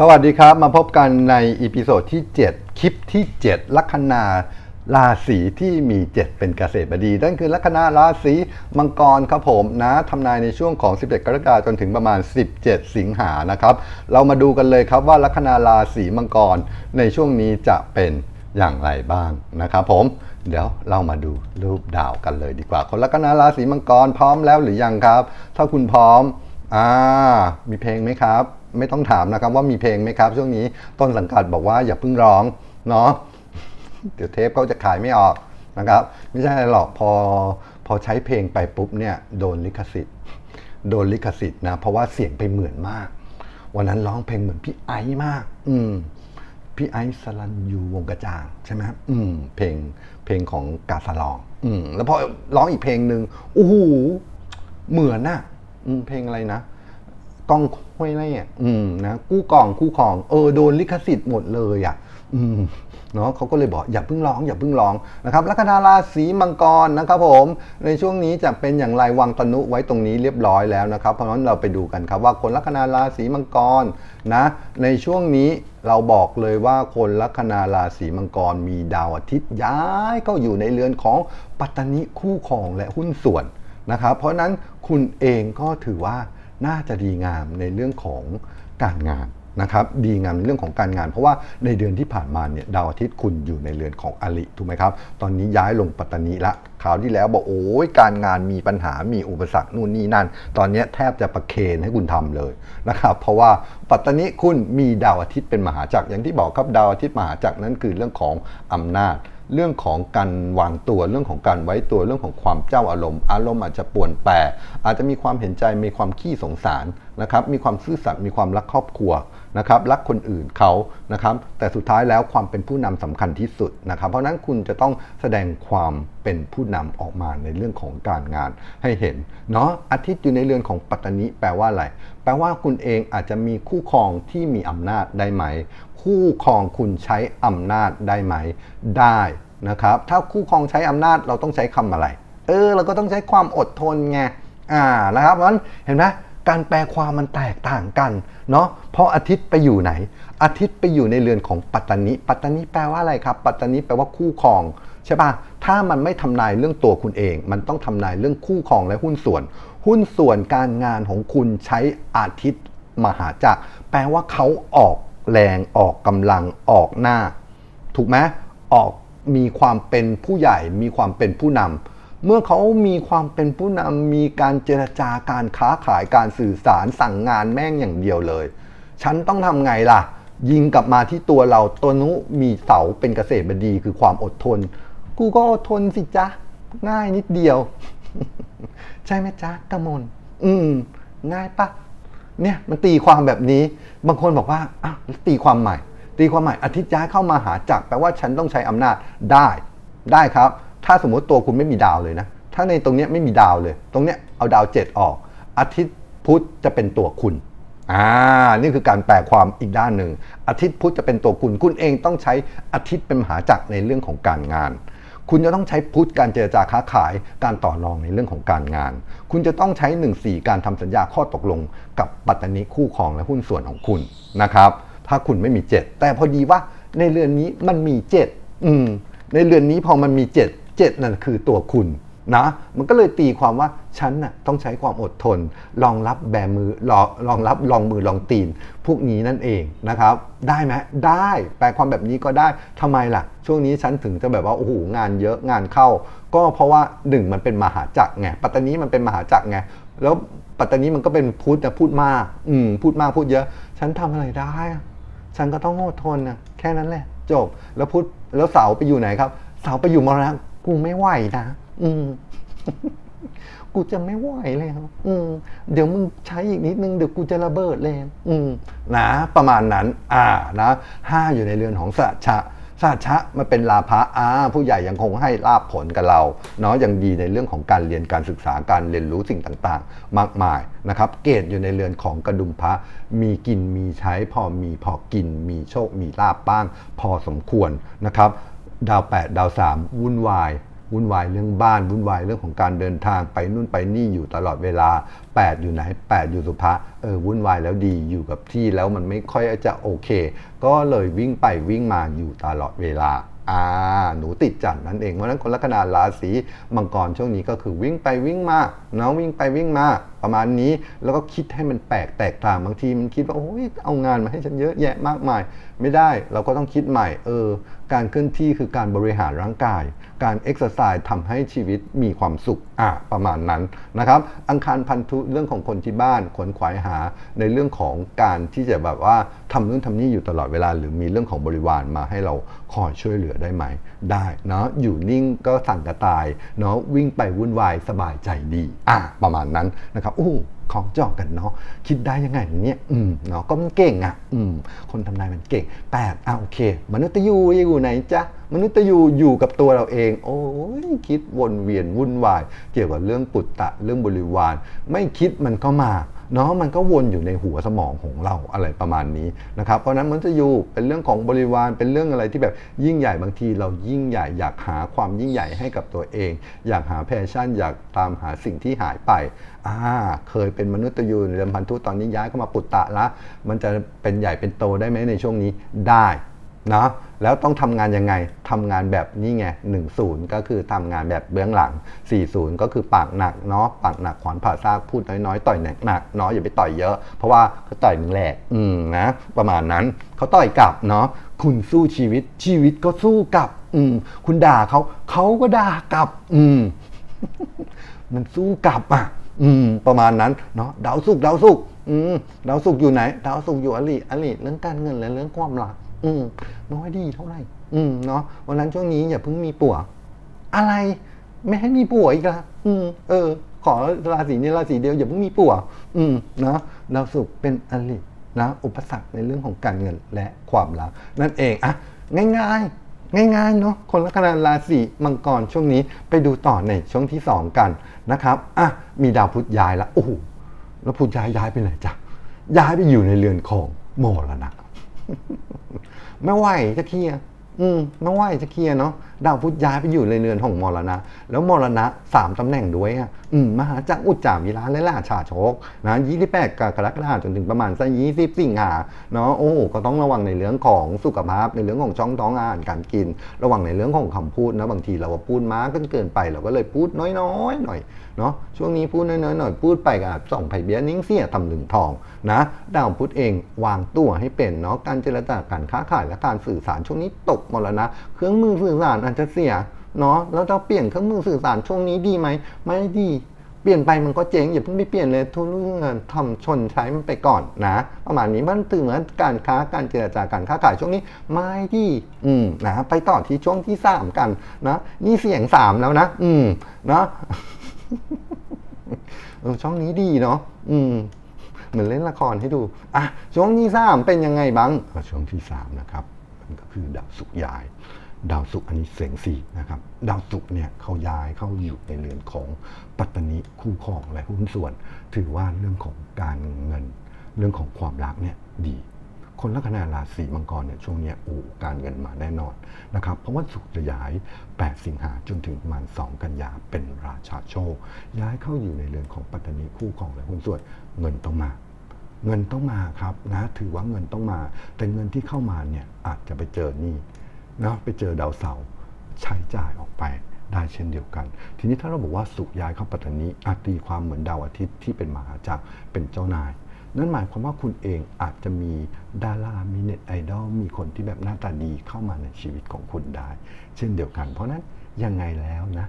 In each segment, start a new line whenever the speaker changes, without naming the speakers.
สวัสดีครับ มาพบกันในอีพิโซดที่ 7 คลิปที่ 7 ลัคนาราศีที่มี 7 เป็นเกษตรบดี นั่นคือลัคนาราศีมังกรครับผมนะทำนายในช่วงของ11กรกฎาคมจนถึงประมาณ 17 สิงหานะครับ เรามาดูกันเลยครับว่าลัคนาราศีมังกรในช่วงนี้จะเป็นอย่างไรบ้างนะครับผมเดี๋ยวเรามาดูรูปดาวกันเลยดีกว่า คนลัคนาราศีมังกรพร้อมแล้วหรือยังครับ ถ้าคุณพร้อมอ่ามีเพลงไหมครับ ไม่ต้องถามนะครับว่ามีเพลงไหมครับ ช่วงนี้ต้นสังกัดบอกว่าอย่าเพิ่งร้องเนาะเดี๋ยวเทปเขาจะขายไม่ออกนะครับ ไม่ใช่อะไรหรอกพอพอใช้เพลงไปปุ๊บเนี่ยโดนลิขสิทธิ์ โดนลิขสิทธิ์นะ เพราะว่าเสียงไปเหมือนมาก วันนั้นร้องเพลงเหมือนพี่ไอซ์มาก อืมพี่ไอซ์สลันยูวงกระจ่างใช่ไหมครับอืมเพลงเพลงของกาสลอง อืมแล้วพอร้องอีกเพลงหนึ่งโอ้โหเหมือนน่ะ อืมเพลงอะไรนะ กล้องห้วยไร่อะอืมนะกู้กองคู่ของเออโดนลิขสิทธิ์หมดเลยอะ อืมเนาะเขาก็เลยบอกอย่าเพิ่งร้องอย่าเพิ่งร้องนะครับลัคนาราศีมังกรนะครับผมในช่วงนี้จะเป็นอย่างไรวางตนุไว้ตรงนี้เรียบร้อยแล้วนะครับ เพราะนั้นเราไปดูกันครับว่าคนลัคนาราศีมังกรนะในช่วงนี้เราบอกเลยว่าคนลัคนาราศีมังกรมีดาวอาทิตย์ย้ายเข้าอยู่ในเรือนของปัตตนิคู่ครองและหุ้นส่วนนะครับเพราะนั้นคุณเองก็ถือว่า น่าจะดีงามในเรื่องของการงานนะครับดีงามในเรื่องของการงาน เพราะว่าในเดือนที่ผ่านมาเนี่ยดาวอาทิตย์คุณอยู่ในเรือนของอลิถูกไหมครับ ตอนนี้ย้ายลงปัตตานีละคราวที่แล้วบอกโอ้ยการงานมีปัญหามีอุปสรรคนู่นนี่นั่น ตอนนี้แทบจะประเคนให้คุณทำเลยนะครับเพราะว่าปัตตานีคุณมีดาวอาทิตย์เป็นมหาจักรอย่างที่บอกครับดาวอาทิตย์มหาจักรนั้นคือเรื่องของอำนาจ เรื่องของการวางตัวเรื่องของการไว้ตัวเรื่องของความเจ้าอารมณ์ อารมณ์อาจจะป่วนแปรอาจจะมีความเห็นใจมีความขี้สงสาร นะครับมีความซื่อสัตย์มีความรักครอบครัวนะครับรักคนอื่นเขานะครับแต่สุดท้ายแล้วความเป็นผู้นำสำคัญที่สุดนะครับ เพราะฉะนั้นคุณจะต้องแสดงความเป็นผู้นำออกมาในเรื่องของการงานให้เห็นเนาะอาทิตย์อยู่ในเรือนของปัตตานีแปลว่าอะไร แปลว่าคุณเองอาจจะมีคู่ครองที่มีอำนาจได้ไหม คู่ครองคุณใช้อำนาจได้ไหม ได้นะครับถ้าคู่ครองใช้อำนาจเราต้องใช้คำอะไร เออ เราก็ต้องใช้ความอดทนไงอ่านะครับเพราะฉะนั้นเห็นไหม การแปลความมันแตกต่างกันเนาะเพราะอาทิตย์ไปอยู่ไหน อาทิตย์ไปอยู่ในเรือนของปัตตานีปัตตานีแปลว่าอะไรครับ ปัตตานีแปลว่าคู่ครองใช่ปะถ้ามันไม่ทำนายเรื่องตัวคุณเอง มันต้องทำนายเรื่องคู่ครองและหุ้นส่วน หุ้นส่วนการงานของคุณใช้อาทิตย์มหาจักรแปลว่าเขาออกแรงออกกำลังออกหน้า ถูกไหมออกมีความเป็นผู้ใหญ่มีความเป็นผู้นำ เมื่อเขามีความเป็นผู้นำมีการเจรจาการค้าขายการสื่อสารสั่งงานแม่งอย่างเดียวเลย ฉันต้องทำไงล่ะ ยิงกลับมาที่ตัวเราตัวนุมีเสาเป็นเกษตรบดีคือความอดทน กูก็อดทนสิจ๊ะ ง่ายนิดเดียว ใช่ไหมจ๊ะกมลอืม ง่ายปะเนี่ยมันตีความแบบนี้ บางคนบอกว่าอ้าวตีความใหม่ ตีความใหม่อาทิตย์ย้ายเข้ามาหาจักรแปลว่าฉันต้องใช้อำนาจได้ได้ครับ ถ้าสมมติตัวคุณไม่มีดาวเลยนะ ถ้าในตรงนี้ไม่มีดาวเลย ตรงเนี้ยเอาดาวเจ็ดออก อาทิตย์พุธจะเป็นตัวคุณอ่านี่คือการแปลความอีกด้านหนึ่ง อาทิตย์พุธจะเป็นตัวคุณ คุณเองต้องใช้อาทิตย์เป็นมหาจักรในเรื่องของการงาน คุณจะต้องใช้พุธการเจรจาค้าขาย การต่อรองในเรื่องของการงาน คุณจะต้องใช้1 4การทำสัญญาข้อตกลง กับปัตตานีคู่ครองและหุ้นส่วนของคุณนะครับ ถ้าคุณไม่มี 7 แต่พอดีว่าในเรือนนี้มันมี 7 อืม ในเรือนนี้พอมันมี 7 7นั่นคือตัวคุณนะมันก็เลยตีความว่าฉันน่ะต้องใช้ความอดทนรองรับแบมือรอรองรับลองมือลองตีน พวกนี้นั่นเองนะครับ ได้ไหมได้แปลความแบบนี้ก็ได้ทำไมล่ะ ช่วงนี้ฉันถึงจะแบบว่าโอ้โหงานเยอะงานเข้า ก็เพราะว่าหนึ่งมันเป็นมหาจักรไงปัตตานีมันเป็นมหาจักรไงแล้วปัตตานีมันก็เป็นพูดแต่พูดมากอืมพูดมากพูดเยอะ ฉันทำอะไรได้ ฉันก็ต้องอดทนนะแค่นั้นแหละ จบแล้วพูดแล้วเสาไปอยู่ไหนครับ เสาไปอยู่มรณะ กูไม่ไหวนะ อืม กูจะไม่ไหวแล้วอืม เดี๋ยวมึงใช้อีกนิดนึงเดี๋ยวกูจะระเบิดแล้วอืม นะ ประมาณนั้น อ่า นะห้าอยู่ในเรือนของสัชะสัชะมันเป็นลาภะอ่าผู้ใหญ่ยังคงให้ลาบผลกับเรา เนาะยังดีในเรื่องของการเรียนการศึกษาการเรียนรู้สิ่งต่างๆ มากมายนะครับ เกตอยู่ในเรือนของกระดุมพระ มีกินมีใช้พอมีพอกิน มีโชคมีลาบบ้าง พอสมควรนะครับ ดาว 8 ดาว 3 วุ่นวายวุ่นวายเรื่องบ้านวุ่นวายเรื่องของการเดินทางไปนู่นไปนี่อยู่ตลอดเวลา 8 อยู่ไหน 8 อยู่สุภาเออวุ่นวายแล้วดีอยู่กับที่แล้วมันไม่ค่อยจะโอเค ก็เลยวิ่งไปวิ่งมาอยู่ตลอดเวลาอ่าหนูติดจันทร์นั่นเองเพราะฉะนั้นคนลัคนาราศีมังกรช่วงนี้ก็คือวิ่งไปวิ่งมาเนาะวิ่งไปวิ่งมา ประมาณนี้ แล้วก็คิดให้มันแปลกแตกต่างบางทีมันคิดว่าโอ้ยเอางานมาให้ฉันเยอะแยะมากมาย ไม่ได้เราก็ต้องคิดใหม่เออการเคลื่อนที่คือการบริหารร่างกาย การเอ็กซ์ไซส์ทำให้ชีวิตมีความสุขอะประมาณนั้นนะครับ อังคารพันธุเรื่องของคนที่บ้านขนขวายหาในเรื่องของการที่จะแบบว่าทำนู่นทำนี่อยู่ตลอดเวลา หรือมีเรื่องของบริวารมาให้เราคอยช่วยเหลือได้ไหม ได้เนาะอยู่นิ่งก็สั่งกระต่ายเนาะวิ่งไปวุ่นวายสบายใจดีอะประมาณนั้นนะครับอู้ของจอกกันเนาะคิดได้ยังไงเนี่ยอืมเนาะก็มันเก่งอะอืมคนทำนายมันเก่งแปดอะโอเค มนุษย์ยูอยู่ไหนจ๊ะมนุษย์ยูอยู่กับตัวเราเอง โอ้ยคิดวนเวียนวุ่นวาย เกี่ยวกับเรื่องปุตตะเรื่องบริวาร ไม่คิดมันก็มาเนาะมันก็วนอยู่ในหัวสมองของเราอะไรประมาณนี้นะครับ เพราะนั้นมนุษย์ยูเป็นเรื่องของบริวารเป็นเรื่องอะไรที่แบบยิ่งใหญ่บางที เรายิ่งใหญ่อยากหาความยิ่งใหญ่ให้กับตัวเอง อยากหาแพชชั่น อยากตามหาสิ่งที่หายไปอ่าเคยเป็นมนุษย์ยูในเดิมพันธุตอนนี้ย้ายเข้ามาปุตตะละ มันจะเป็นใหญ่เป็นโตได้ไหมในช่วงนี้ได้นะ แล้วต้องทำงานยังไงทำงานแบบนี้ไง10 ก็คือทำงานแบบเบื้องหลัง 40 ก็คือปากหนักเนาะปากหนักขวานผ่าซากพูดน้อยๆ ต่อยหนักๆเนาะอย่าไปต่อยเยอะ เพราะว่าเขาต่อยมึงแหลกอืมนะประมาณนั้นเขาต่อยกลับเนาะคุณสู้ชีวิตชีวิตก็สู้กลับ อืมคุณด่าเขาเขาก็ด่ากลับ อืมมันสู้กลับอะ อืม ประมาณนั้นเนาะดาวสุกดาวสุกอืมดาวสุกอยู่ไหนดาวสุกอยู่อลิอลิเรื่องการเงินและเรื่องความรัก อืมน้อยดีเท่าไหร่ อืมเนาะวันนั้นช่วงนี้อย่าเพิ่งมีปัวอะไร ไม่ให้มีปัวอีกละอืม เออ ขอราศีนี้ราศีเดียวอย่าเพิ่งมีปัวอืมเนาะดาวสุกร์เป็นอลินะอุปสรรคในเรื่องของการเงินและความรักนั่นเองอะง่ายๆ ง่ายๆเนาะคนลัคนาราศีมังกรช่วงนี้ไปดูต่อในช่วงที่ 2 กันนะครับอะมีดาวพุธย้ายแล้วโอ้โหแล้วพุธย้ายย้ายไปไหนจ๊ะย้ายไปอยู่ในเรือนของโมรณะ ไม่ไหวจะเคลียร์ อืมไม่ไหวจะเคลียร์เนาะดาวพุธย้ายไปอยู่ในเรือนของมรณะ แล้วมรณะสามตำแหน่งด้วยอะอืมมหาจักรอุจจาวิลาและลาชาโชคนะยี่สิบแปดกรกฎาคมจนถึงประมาณสักยี่สิบสิงหาเนาะโอ้ก็ต้องระวังในเรื่องของสุขภาพ ในเรื่องของช่องท้องอาหารการกิน ระวังในเรื่องของคำพูดนะบางทีเราพูดมากเกินไปเราก็เลยพูดน้อยๆหน่อยเนาะช่วงนี้พูดน้อยๆหน่อยพูดไปกับส่องไผ่เบี้ยนิ้งเสียทำหนึ่งทองนะดาวพุธเองวางตัวให้เป็นเนาะการเจรจาการค้าขายและการสื่อสารช่วงนี้ตกหมดแล้วนะ เครื่องมือสื่อสารอาจจะเสียเนาะแล้วจะเปลี่ยนเครื่องมือสื่อสารช่วงนี้ดีไหมไม่ดีเปลี่ยนไปมันก็เจ๊งอย่าเพิ่งไปเปลี่ยนเลยทุกเรื่องทำชนใช้มันไปก่อนนะประมาณนี้มันตื่นเหมือนการค้าการเจรจาการค้าขายช่วงนี้ไม่ดีอืมนะไปต่อที่ช่วงที่สามกันนะนี่เสียงสามแล้วนะ อืมนะช่องนี้ดีเนาะอืมเหมือนเล่นละครให้ดูอะช่วงที่สามเป็นยังไงบ้างช่วงที่สามนะครับ ก็คือดาวสุกร์ย้าย ดาวสุกร์อันนี้เสียงสี่นะครับ ดาวสุกร์เนี่ยเขาย้ายเข้าอยู่ในเรือนของปัตตนิคู่ครองและหุ้นส่วน ถือว่าเรื่องของการเงิน เรื่องของความรักเนี่ยดีคนลัคนาราศีมังกรเนี่ยช่วงนี้โอ้การเงินมาแน่นอนนะครับเพราะว่าสุกจะย้าย 8 สิงหาจนถึงประมาณ 2 กันยาเป็นราชาโชคย้ายเข้าอยู่ในเรือนของปัตตนีคู่ครองและหุ้นส่วนเงินต้องมา เงินต้องมาครับนะถือว่าเงินต้องมา แต่เงินที่เข้ามาเนี่ยอาจจะไปเจอนี้นะไปเจอดาวเสาใช้จ่ายออกไปได้เช่นเดียวกัน ทีนี้ถ้าเราบอกว่าสุขย้ายเข้าปัตตานีอาจตีความเหมือนดาวอาทิตย์ที่เป็นมหาจักรเป็นเจ้านาย นั่นหมายความว่าคุณเองอาจจะมีดารามีเน็ตไอดอลมีคนที่แบบหน้าตาดีเข้ามาในชีวิตของคุณได้ เช่นเดียวกัน เพราะนั้นยังไงแล้วนะ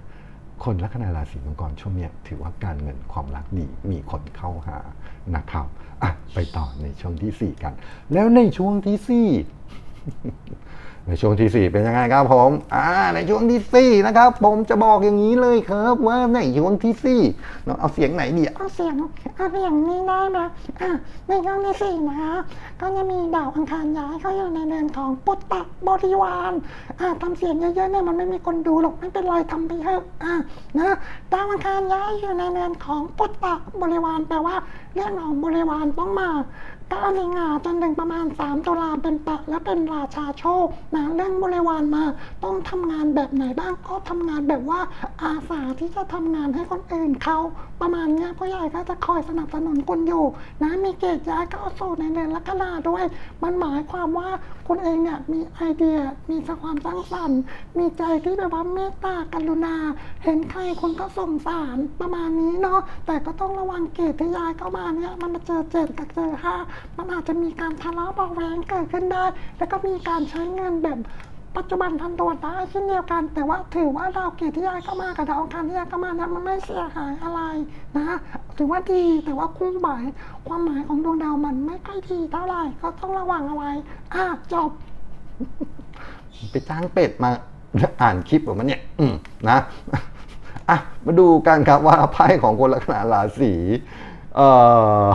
คนลัคนาราศีมังกรช่วงนี้ถือว่าการเงินความรักดีมีคนเข้าหานะครับอะไปต่อในช่วงที่ 4 กัน แล้วในช่วงที่ 4 ในช่วงที่ 4 เป็นยังไงครับผมอ่าในช่วงที่ 4 นะครับ ผมจะบอกอย่างนี้เลยครับว่าในช่วงที่4เนาะเอาเสียงไหนดี
เอาเสียงเอาเสียงนี้ได้ไหมอะในช่วงที่สี่นะคะก็จะมีดาวอังคารย้ายเข้าอยู่ในเรือนของปุตตะบริวารอะทำเสียงเยอะๆเนี่ยมันไม่มีคนดูหรอกไม่เป็นไรทำไปเถอะอะนะดาวอังคารย้ายอยู่ในเรือนของปุตตะบริวารแปลว่าเรื่องของบริวารต้องมา ก็อลิงาจนถึงประมาณ 3 ตุลาเป็นปะและเป็นราชาโชคนะเรื่องบริวารมาต้องทำงานแบบไหนบ้างก็ทำงานแบบว่าอาสาที่จะทำงานให้คนอื่นเขาประมาณนี้ยผู้ใหญ่ก็จะคอยสนับสนุนคุณอยู่นะมีเกณฑ์ย้ายเข้าสู่ในเดือนลัคนาด้วย มันหมายความว่าคุณเองเนี่ยมีไอเดียมีความสร้างสรรค์มีใจที่แบบว่าเมตตากรุณา เห็นใครคุณก็สงสารประมาณนี้เนาะแต่ก็ต้องระวังเกตที่ย้ายเข้ามาเนี่ยมันมาเจอเจ็ดกับเจอห้ามันอาจจะมีการทะเลาะเบาะแวงเกิดขึ้นได้ แล้วก็มีการใช้เงินแบบปัจจุบันทันตัวได้เช่นเดียวกัน แต่ว่าถือว่าดาวเกตที่ย้ายเข้ามากับดาวอังคารที่ย้ายเข้ามาเนี่ยมันไม่เสียหายอะไรนะถือว่าดีแต่ว่าคู่หมายความหมายของดวงดาวมันไม่ค่อยดีเท่าไหร่ก็ต้องระวังเอาไว้อะจบ
ไปจ้างเป็ดมาอ่านคลิปของมันเนี่ย อืมนะอะมาดูกันครับว่าไพ่ของคนลัคนาราศีเอ่อ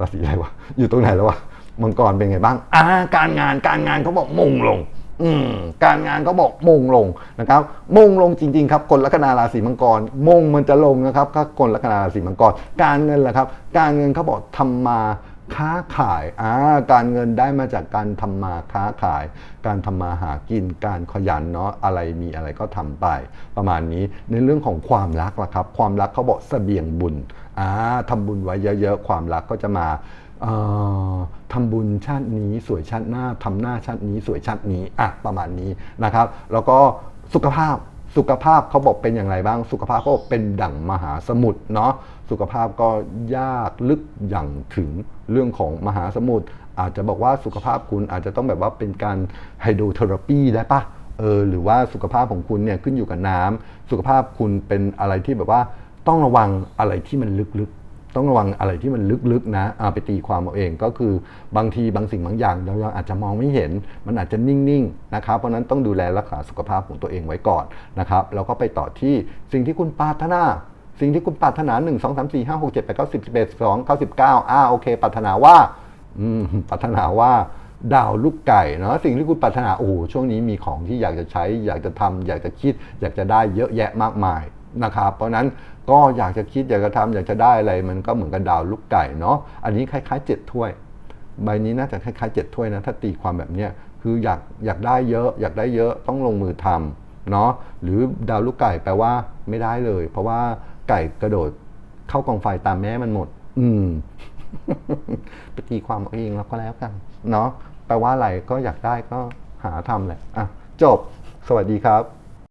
ราศีอะไรวะอยู่ตรงไหนแล้ววะมังกรเป็นไงบ้างอ่าการงานการงานเขาบอกมงลง อืมการงานเขาบอกมงลงนะครับมงลงจริง ๆ ครับคนลัคนาราศีมังกรมงมันจะลงนะครับถ้าคนลัคนาราศีมังกร การเงินล่ะครับ การเงินเขาบอกทำมา ค้าขายอ่าการเงินได้มาจากการทำมาค้าขาย การทำมาหากิน การขยันเนาะอะไรมีอะไรก็ทำไป ประมาณนี้ในเรื่องของความรักล่ะครับ ความรักเขาบอกเสบียงบุญอ่าทำบุญไว้เยอะๆ ความรักก็จะมาเอ่อทำบุญชาตินี้สวยชาติหน้าทำหน้าชาตินี้สวยชาตินี้อะประมาณนี้นะครับ แล้วก็สุขภาพ สุขภาพเขาบอกเป็นอย่างไรบ้าง สุขภาพก็เป็นดั่งมหาสมุทรเนาะสุขภาพก็ยากลึกอย่างถึงเรื่องของมหาสมุทรอาจจะบอกว่าสุขภาพคุณอาจจะต้องแบบว่าเป็นการไฮโดรเทอราปีได้ปะเออหรือว่าสุขภาพของคุณเนี่ยขึ้นอยู่กับน้ำสุขภาพคุณเป็นอะไรที่แบบว่าต้องระวังอะไรที่มันลึกๆ ต้องระวังอะไรที่มันลึกๆนะไปตีความเอาเองก็คือบางทีบางสิ่งบางอย่าง เรายังอาจจะมองไม่เห็น มันอาจจะนิ่งๆนะครับเพราะนั้นต้องดูแลรักษาสุขภาพของตัวเองไว้ก่อนนะครับแล้วก็ไปต่อที่สิ่งที่คุณปรารถนาสิ่งที่คุณปรารถนา 1 2 3 4 5 6 7 8 9 10 11 12 99อ่าโอเคปรารถนาว่าอืมปรารถนาว่าดาวลูกไก่เนาะสิ่งที่คุณปรารถนาโอ้ช่วงนี้มีของที่อยากจะใช้ อยากจะทำอยากจะคิด อยากจะได้เยอะแยะมากมาย นะครับเพราะนั้นก็อยากจะคิดอยากจะทำอยากจะได้อะไร มันก็เหมือนกับดาวลูกไก่เนาะอันนี้คล้ายๆเจ็ดถ้วย ใบนี้น่าจะคล้ายๆเจ็ดถ้วยนะถ้าตีความแบบเนี้ยคืออยากอยากได้เยอะ อยากได้เยอะต้องลงมือทำเนาะหรือดาวลูกไก่แปลว่าไม่ได้เลย เพราะว่าไก่กระโดดเข้ากองไฟตามแม่มันหมด อืมไปตีความเอาเองแล้วก็แล้วกันเนาะแปลว่าอะไรก็อยากได้ก็หาทำแหละอะจบสวัสดีครับ